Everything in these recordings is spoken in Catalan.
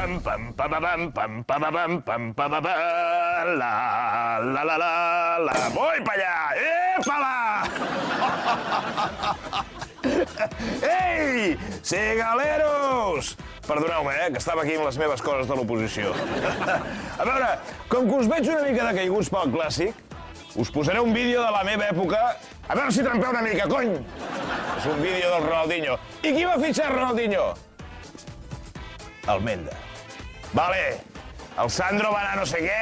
pam, pam, pam, pam, pam, pam, pam, pam, pam, pam, la, la, la, la, la. Voy pa allà! Epa-la! Ei, cigaleros! Perdoneu-me, eh, que estava aquí amb les meves coses de l'oposició. A veure, com que us veig una mica de caiguts pel clàssic, us posaré un vídeo de la meva època. A veure si trempeu una mica, cony! És un vídeo del Ronaldinho. I qui va fitxar Ronaldinho? Almenda. Vale, el Sandro va anar no sé què,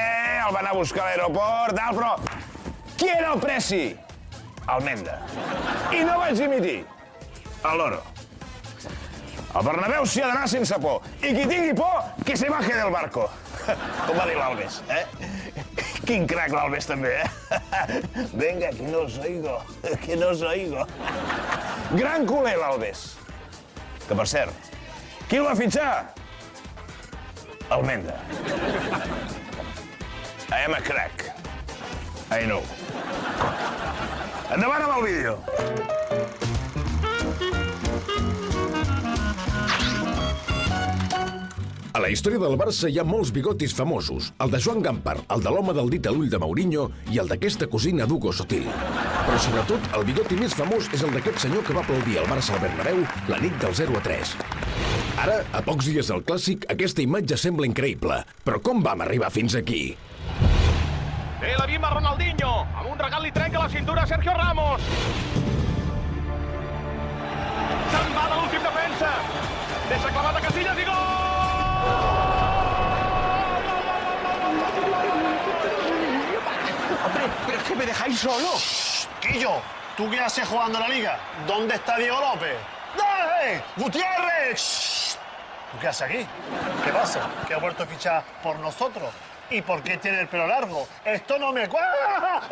el va anar a buscar a l'aeroport, tal, però... Qui era el Preci? Almenda. I no vaig dimitir. El loro. El Bernabéu s'hi ha d'anar sense por. I qui tingui por, que se baje del barco. Com va dir l'Albes, eh? Quin crac l'Albes, també, eh? Venga, que no os oigo, que no os oigo. Gran culer, l'Albes. Que, per cert, qui el va fitxar? Almenda. I am a crack. I know. Endavant amb el vídeo. A la història del Barça hi ha molts bigotis famosos. El de Joan Gampar, el de l'home del dit a l'ull de Mourinho i el d'aquesta cosina d'Hugo Sotil. Però sobretot, el bigoti més famós és el d'aquest senyor que va aplaudir al Barça al Bernabéu la nit del 0 a 3. Ara, a pocs dies del Clàssic, aquesta imatge sembla increïble. Però com vam arribar fins aquí? Té la bimba Ronaldinho. Amb un regal li trenca la cintura a Sergio Ramos. Se'n va de l'últim defensa. Deixa clavat a Casillas i gol! Hombre, pero es que me dejáis solo. Quillo, ¿tú qué haces jugando la liga? ¿Dónde está Diego López? ¡Dale! ¡Gutiérrez! ¿Tú qué haces aquí? ¿Qué pasa? ¿Que ha vuelto a fichar por nosotros? ¿Y por qué tiene el pelo largo? Esto no me cuadra.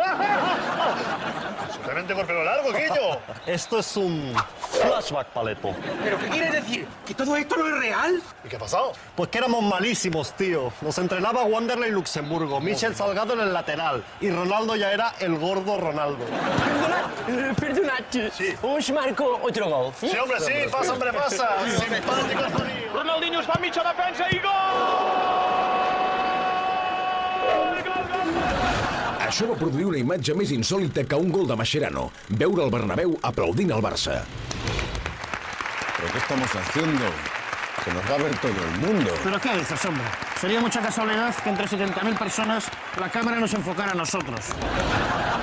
Simplemente con el pelo largo, Quillo. Esto es un flashback, Paleto. ¿Pero qué quiere decir? ¿Que todo esto no es real? ¿Y qué ha pasado? Pues que éramos malísimos, tío. Nos entrenaba Wanderlei Luxemburgo, Michel Salgado en el lateral y Ronaldo ya era el gordo Ronaldo. Perdonad, perdonad. Sí. Us marco otro gol. Sí, hombre, sí, pasa, hombre, pasa. Simpático jodido. Això va produir una imatge més insòlita que un gol de Mascherano, veure el Bernabéu aplaudint al Barça. ¿Pero qué estamos haciendo? Que nos va a ver todo el mundo. ¿Pero qué dices, hombre? Sería mucha casualidad que entre 70.000 personas la cámara nos enfocara a nosotros.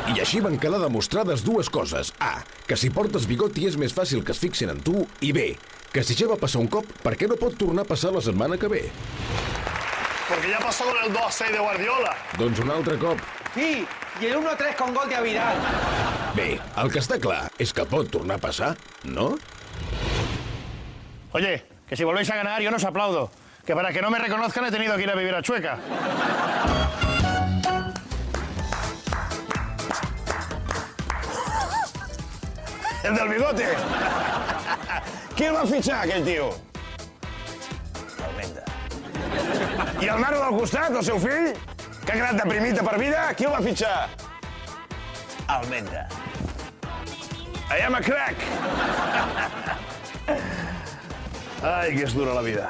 I així van quedar demostrades dues coses. A, que si portes bigoti és més fàcil que es fixin en tu. I B, que si ja va passar un cop, per què no pot tornar a passar la setmana que ve? Porque ya pasó con el 2 a 6 de Guardiola. Doncs un altre cop. Sí, y el 1-3 con gol de Avidal. Bé, el que està clar és que pot tornar a passar, no? Oye, que si volvéis a ganar yo no os aplaudo. Que para que no me reconozcan he tenido que ir a vivir a Chueca. El del bigote. Qui el va fitxar, aquell tio? Almenda. I el nano del costat, el seu fill, que ha quedat deprimit de per vida, qui el va fitxar? Almenda. I am a crack. Ai, que és dura la vida.